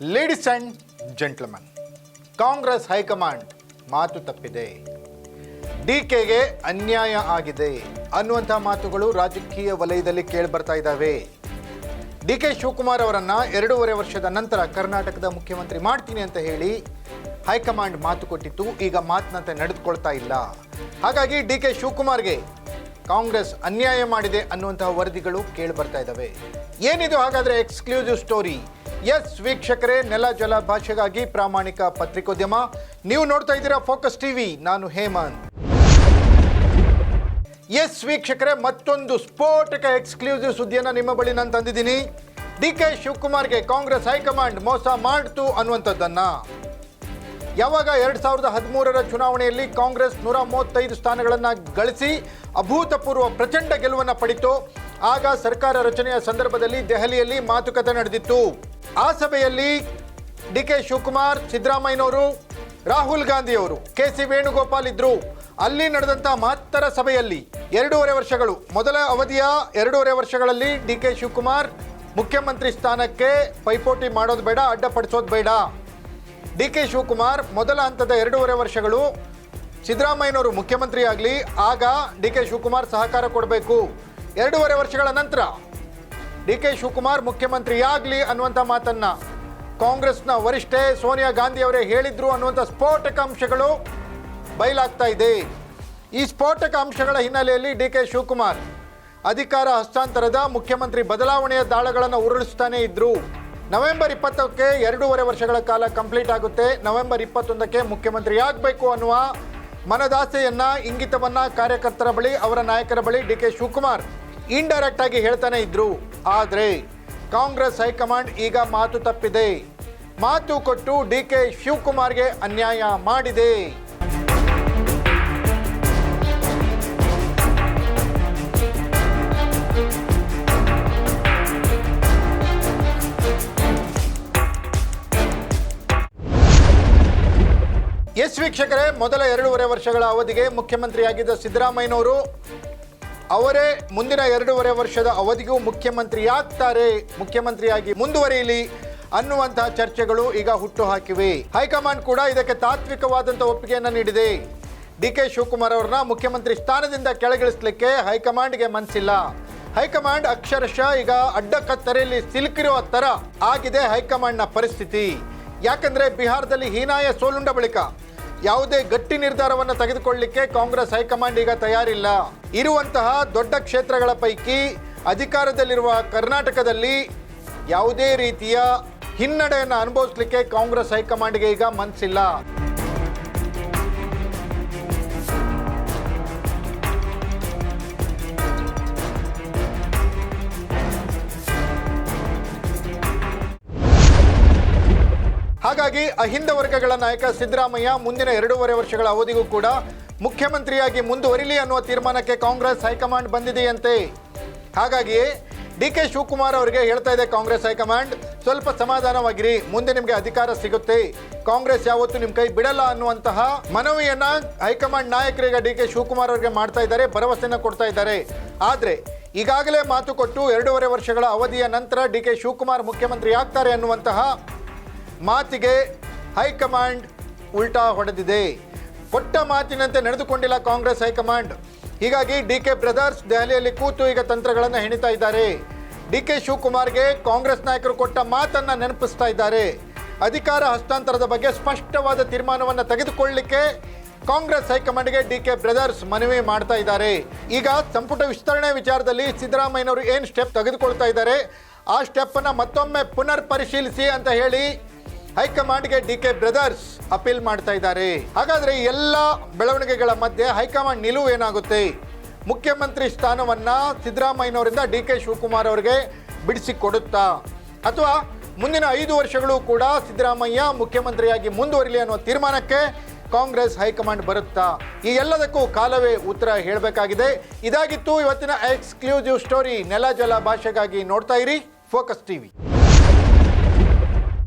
Ladies and gentlemen Congress high command ಮಾತು ತಪ್ಪಿದೆ. D ಕೆಗೆ ಅನ್ಯಾಯ ಆಗಿದೆ ಅನ್ನುವಂಥ ಮಾತುಗಳು ರಾಜಕೀಯ ವಲಯದಲ್ಲಿ ಕೇಳಿಬರ್ತಾ ಇದ್ದಾವೆ. ಡಿ ಕೆ ಶಿವಕುಮಾರ್ ಅವರನ್ನ ಎರಡೂವರೆ ವರ್ಷದ ನಂತರ ಕರ್ನಾಟಕದ ಮುಖ್ಯಮಂತ್ರಿ ಮಾಡ್ತೀನಿ ಅಂತ ಹೇಳಿ ಹೈಕಮಾಂಡ್ ಮಾತು ಕೊಟ್ಟಿತ್ತು. ಈಗ ಮಾತಿನಂತೆ ನಡೆದುಕೊಳ್ತಾ ಇಲ್ಲ. ಹಾಗಾಗಿ ಡಿ ಕೆ ಶಿವಕುಮಾರ್ಗೆ ಕಾಂಗ್ರೆಸ್ ಅನ್ಯಾಯ ಮಾಡಿದೆ ಅನ್ನುವಂತಹ ವರದಿಗಳು ಕೇಳಿ ಬರ್ತಾ ಇದ್ದಾವೆ. ಏನಿದು ಹಾಗಾದ್ರೆ ಎಕ್ಸ್ಕ್ಲೂಸಿವ್ ಸ್ಟೋರಿ? ಎಸ್ ವೀಕ್ಷಕರೇ, ನೆಲ ಜಲ ಭಾಷೆಗಾಗಿ ಪ್ರಾಮಾಣಿಕ ಪತ್ರಿಕೋದ್ಯಮ. ನೀವು ನೋಡ್ತಾ ಇದ್ದೀರಾ ಫೋಕಸ್ ಟಿವಿ, ನಾನು ಹೇಮಂತ್. ಎಸ್ ವೀಕ್ಷಕರೇ, ಮತ್ತೊಂದು ಸ್ಫೋಟಕ ಎಕ್ಸ್ಕ್ಲೂಸಿವ್ ಸುದ್ದಿಯನ್ನು ನಿಮ್ಮ ಬಳಿ ನಾನು ತಂದಿದ್ದೀನಿ. ಡಿ ಕೆ ಶಿವಕುಮಾರ್ಗೆ ಕಾಂಗ್ರೆಸ್ ಹೈಕಮಾಂಡ್ ಮೋಸ ಮಾಡ್ತು ಅನ್ನುವಂಥದ್ದನ್ನ. ಯಾವಾಗ ಎರಡ್ ಸಾವಿರದ ಹದಿಮೂರರ ಚುನಾವಣೆಯಲ್ಲಿ ಕಾಂಗ್ರೆಸ್ ನೂರ ಮೂವತ್ತೈದು ಸ್ಥಾನಗಳನ್ನು ಗಳಿಸಿ ಅಭೂತಪೂರ್ವ ಪ್ರಚಂಡ ಗೆಲುವನ್ನು ಪಡಿತು, ಆಗ ಸರ್ಕಾರ ರಚನೆಯ ಸಂದರ್ಭದಲ್ಲಿ ದೆಹಲಿಯಲ್ಲಿ ಮಾತುಕತೆ ನಡೆದಿತ್ತು. ಆ ಸಭೆಯಲ್ಲಿ ಡಿ ಕೆ ಶಿವಕುಮಾರ್, ಸಿದ್ದರಾಮಯ್ಯನವರು, ರಾಹುಲ್ ಗಾಂಧಿಯವರು, ಕೆ ಸಿ ವೇಣುಗೋಪಾಲ್ ಇದ್ದರು ಅಲ್ಲಿ ನಡೆದಂಥ ಮಹತ್ತರ ಸಭೆಯಲ್ಲಿ ಎರಡೂವರೆ ವರ್ಷಗಳು, ಮೊದಲ ಅವಧಿಯ ಎರಡೂವರೆ ವರ್ಷಗಳಲ್ಲಿ ಡಿ ಕೆ ಶಿವಕುಮಾರ್ ಮುಖ್ಯಮಂತ್ರಿ ಸ್ಥಾನಕ್ಕೆ ಪೈಪೋಟಿ ಮಾಡೋದು ಬೇಡ, ಅಡ್ಡಪಡಿಸೋದು ಬೇಡ. ಡಿ ಕೆ ಶಿವಕುಮಾರ್ ಮೊದಲ ಹಂತದ ಎರಡೂವರೆ ವರ್ಷಗಳು ಸಿದ್ದರಾಮಯ್ಯನವರು ಮುಖ್ಯಮಂತ್ರಿ ಆಗಲಿ ಆಗ ಡಿ ಕೆ ಶಿವಕುಮಾರ್ ಸಹಕಾರ ಕೊಡಬೇಕು. ಎರಡೂವರೆ ವರ್ಷಗಳ ನಂತರ ಡಿ ಕೆ ಶಿವಕುಮಾರ್ ಮುಖ್ಯಮಂತ್ರಿಯಾಗಲಿ ಅನ್ನುವಂಥ ಮಾತನ್ನು ಕಾಂಗ್ರೆಸ್ನ ವರಿಷ್ಠೆ ಸೋನಿಯಾ ಗಾಂಧಿ ಅವರೇ ಹೇಳಿದ್ರು ಅನ್ನುವಂಥ ಸ್ಫೋಟಕ ಅಂಶಗಳು ಬಯಲಾಗ್ತಾ ಇದೆ. ಈ ಸ್ಫೋಟಕ ಅಂಶಗಳ ಹಿನ್ನೆಲೆಯಲ್ಲಿ ಡಿ ಕೆ ಶಿವಕುಮಾರ್ ಅಧಿಕಾರ ಹಸ್ತಾಂತರದ ಮುಖ್ಯಮಂತ್ರಿ ಬದಲಾವಣೆಯ ದಾಳಗಳನ್ನು ಉರುಳಿಸ್ತಾನೆ ಇದ್ರು. ನವೆಂಬರ್ ಇಪ್ಪತ್ತಕ್ಕೆ ಎರಡೂವರೆ ವರ್ಷಗಳ ಕಾಲ ಕಂಪ್ಲೀಟ್ ಆಗುತ್ತೆ. ನವೆಂಬರ್ ಇಪ್ಪತ್ತೊಂದಕ್ಕೆ ಮುಖ್ಯಮಂತ್ರಿ ಆಗಬೇಕು ಅನ್ನುವ ಮನದಾಸೆಯನ್ನ, ಇಂಗಿತವನ್ನ ಕಾರ್ಯಕರ್ತರ ಬಳಿ, ಅವರ ನಾಯಕರ ಬಳಿ ಡಿ ಕೆ ಶಿವಕುಮಾರ್ ಇಂಡೈರೆಕ್ಟ್ ಆಗಿ ಹೇಳ್ತಾನೆ ಇದ್ರು. ಆದರೆ ಕಾಂಗ್ರೆಸ್ ಹೈಕಮಾಂಡ್ ಈಗ ಮಾತು ತಪ್ಪಿದೆ. ಮಾತು ಕೊಟ್ಟು ಡಿ ಕೆ ಶಿವಕುಮಾರ್ಗೆ ಅನ್ಯಾಯ ಮಾಡಿದೆ. ಎಸ್ ವೀಕ್ಷಕರೇ, ಮೊದಲ ಎರಡೂವರೆ ವರ್ಷಗಳ ಅವಧಿಗೆ ಮುಖ್ಯಮಂತ್ರಿಯಾಗಿದ್ದ ಸಿದ್ದರಾಮಯ್ಯನವರು ಅವರೇ ಮುಂದಿನ ಎರಡೂವರೆ ವರ್ಷದ ಅವಧಿಗೂ ಮುಖ್ಯಮಂತ್ರಿಯಾಗ್ತಾರೆ, ಮುಖ್ಯಮಂತ್ರಿಯಾಗಿ ಮುಂದುವರಿಯಲಿ ಅನ್ನುವಂತಹ ಚರ್ಚೆಗಳು ಈಗ ಹುಟ್ಟು ಹಾಕಿವೆ. ಹೈಕಮಾಂಡ್ ಕೂಡ ಇದಕ್ಕೆ ತಾತ್ವಿಕವಾದಂಥ ಒಪ್ಪಿಗೆಯನ್ನು ನೀಡಿದೆ. ಡಿ ಕೆ ಶಿವಕುಮಾರ್ ಅವರನ್ನ ಮುಖ್ಯಮಂತ್ರಿ ಸ್ಥಾನದಿಂದ ಕೆಳಗಿಳಿಸಲಿಕ್ಕೆ ಹೈಕಮಾಂಡ್ಗೆ ಮನಸ್ಸಿಲ್ಲ ಹೈಕಮಾಂಡ್ ಅಕ್ಷರಶಃ ಈಗ ಅಡ್ಡ ಕತ್ತರೆಯಲ್ಲಿ ಸಿಲುಕಿರುವ ತರ ಆಗಿದೆ ಹೈಕಮಾಂಡ್ನ ಪರಿಸ್ಥಿತಿ. ಯಾಕಂದ್ರೆ ಬಿಹಾರದಲ್ಲಿ ಹೀನಾಯ ಸೋಲುಂಡ ಬಳಿಕ ಯಾವುದೇ ಗಟ್ಟಿ ನಿರ್ಧಾರವನ್ನು ತೆಗೆದುಕೊಳ್ಳಲಿಕ್ಕೆ ಕಾಂಗ್ರೆಸ್ ಹೈಕಮಾಂಡ್ ಈಗ ತಯಾರಿಲ್ಲ. ಇರುವಂತಹ ದೊಡ್ಡ ಕ್ಷೇತ್ರಗಳ ಪೈಕಿ ಅಧಿಕಾರದಲ್ಲಿರುವ ಕರ್ನಾಟಕದಲ್ಲಿ ಯಾವುದೇ ರೀತಿಯ ಹಿನ್ನಡೆಯನ್ನು ಅನುಭವಿಸಲಿಕ್ಕೆ ಕಾಂಗ್ರೆಸ್ ಹೈಕಮಾಂಡ್ಗೆ ಈಗ ಮನಸ್ಸಿಲ್ಲ ಹಾಗಾಗಿ ಅಹಿಂದ ವರ್ಗಗಳ ನಾಯಕ ಸಿದ್ದರಾಮಯ್ಯ ಮುಂದಿನ ಎರಡೂವರೆ ವರ್ಷಗಳ ಅವಧಿಗೂ ಕೂಡ ಮುಖ್ಯಮಂತ್ರಿಯಾಗಿ ಮುಂದುವರಿಲಿ ಅನ್ನುವ ತೀರ್ಮಾನಕ್ಕೆ ಕಾಂಗ್ರೆಸ್ ಹೈಕಮಾಂಡ್ ಬಂದಿದೆಯಂತೆ. ಹಾಗಾಗಿ ಡಿ ಕೆ ಶಿವಕುಮಾರ್ ಅವರಿಗೆ ಹೇಳ್ತಾ ಇದೆ ಕಾಂಗ್ರೆಸ್ ಹೈಕಮಾಂಡ್, ಸ್ವಲ್ಪ ಸಮಾಧಾನವಾಗಿರಿ, ಮುಂದೆ ನಿಮಗೆ ಅಧಿಕಾರ ಸಿಗುತ್ತೆ. ಕಾಂಗ್ರೆಸ್ ಯಾವತ್ತೂ ನಿಮ್ಮ ಕೈ ಬಿಡಲ್ಲ ಅನ್ನುವಂತಹ ಮನವಿಯನ್ನ ಹೈಕಮಾಂಡ್ ನಾಯಕರಿಗೆ ಡಿ ಕೆ ಶಿವಕುಮಾರ್ ಅವರಿಗೆ ಮಾಡ್ತಾ ಇದ್ದಾರೆ, ಭರವಸೆಯನ್ನು ಕೊಡ್ತಾ ಇದ್ದಾರೆ. ಆದರೆ ಈಗಾಗಲೇ ಮಾತು ಕೊಟ್ಟು ಎರಡೂವರೆ ವರ್ಷಗಳ ಅವಧಿಯ ನಂತರ ಡಿ ಕೆ ಶಿವಕುಮಾರ್ ಮುಖ್ಯಮಂತ್ರಿ ಆಗ್ತಾರೆ ಅನ್ನುವಂತಹ ಮಾತಿಗೆ ಹೈಕಮಾಂಡ್ ಉಲ್ಟಾ ಹೊಡೆದಿದೆ. ಕೊಟ್ಟ ಮಾತಿನಂತೆ ನಡೆದುಕೊಂಡಿಲ್ಲ ಕಾಂಗ್ರೆಸ್ ಹೈಕಮಾಂಡ್. ಹೀಗಾಗಿ ಡಿ ಕೆ ಬ್ರದರ್ಸ್ ದೆಹಲಿಯಲ್ಲಿ ಕೂತು ಈಗ ತಂತ್ರಗಳನ್ನು ಹೆಣಿತಾ ಇದ್ದಾರೆ. ಡಿ ಕೆ ಶಿವಕುಮಾರ್ಗೆ ಕಾಂಗ್ರೆಸ್ ನಾಯಕರು ಕೊಟ್ಟ ಮಾತನ್ನು ನೆನಪಿಸ್ತಾ ಇದ್ದಾರೆ. ಅಧಿಕಾರ ಹಸ್ತಾಂತರದ ಬಗ್ಗೆ ಸ್ಪಷ್ಟವಾದ ತೀರ್ಮಾನವನ್ನು ತೆಗೆದುಕೊಳ್ಳಲಿಕ್ಕೆ ಕಾಂಗ್ರೆಸ್ ಹೈಕಮಾಂಡ್ಗೆ ಡಿ ಕೆ ಬ್ರದರ್ಸ್ ಮನವಿ ಮಾಡ್ತಾ ಇದ್ದಾರೆ. ಈಗ ಸಂಪುಟ ವಿಸ್ತರಣೆ ವಿಚಾರದಲ್ಲಿ ಸಿದ್ದರಾಮಯ್ಯನವರು ಏನು ಸ್ಟೆಪ್ ತೆಗೆದುಕೊಳ್ತಾ ಇದ್ದಾರೆ, ಆ ಸ್ಟೆಪ್ಪನ್ನು ಮತ್ತೊಮ್ಮೆ ಪುನರ್ ಪರಿಶೀಲಿಸಿ ಅಂತ ಹೇಳಿ ಹೈಕಮಾಂಡ್ಗೆ ಡಿ ಕೆ ಬ್ರದರ್ಸ್ ಅಪೀಲ್ ಮಾಡ್ತಾ ಇದ್ದಾರೆ. ಹಾಗಾದ್ರೆ ಎಲ್ಲ ಬೆಳವಣಿಗೆಗಳ ಮಧ್ಯೆ ಹೈಕಮಾಂಡ್ ನಿಲುವು ಏನಾಗುತ್ತೆ? ಮುಖ್ಯಮಂತ್ರಿ ಸ್ಥಾನವನ್ನ ಸಿದ್ದರಾಮಯ್ಯನವರಿಂದ ಡಿ ಕೆ ಶಿವಕುಮಾರ್ ಅವರಿಗೆ ಬಿಡಿಸಿ ಕೊಡುತ್ತಾ? ಅಥವಾ ಮುಂದಿನ ಐದು ವರ್ಷಗಳು ಕೂಡ ಸಿದ್ದರಾಮಯ್ಯ ಮುಖ್ಯಮಂತ್ರಿಯಾಗಿ ಮುಂದುವರಿಲಿ ಅನ್ನೋ ತೀರ್ಮಾನಕ್ಕೆ ಕಾಂಗ್ರೆಸ್ ಹೈಕಮಾಂಡ್ ಬರುತ್ತಾ? ಈ ಎಲ್ಲದಕ್ಕೂ ಕಾಲವೇ ಉತ್ತರ ಹೇಳಬೇಕಾಗಿದೆ. ಇದಾಗಿತ್ತು ಇವತ್ತಿನ ಎಕ್ಸ್ಕ್ಲೂಸಿವ್ ಸ್ಟೋರಿ. ನೆಲ ಜಲ ಭಾಷೆಗಾಗಿ ನೋಡ್ತಾ ಇರಿ. Focus TV.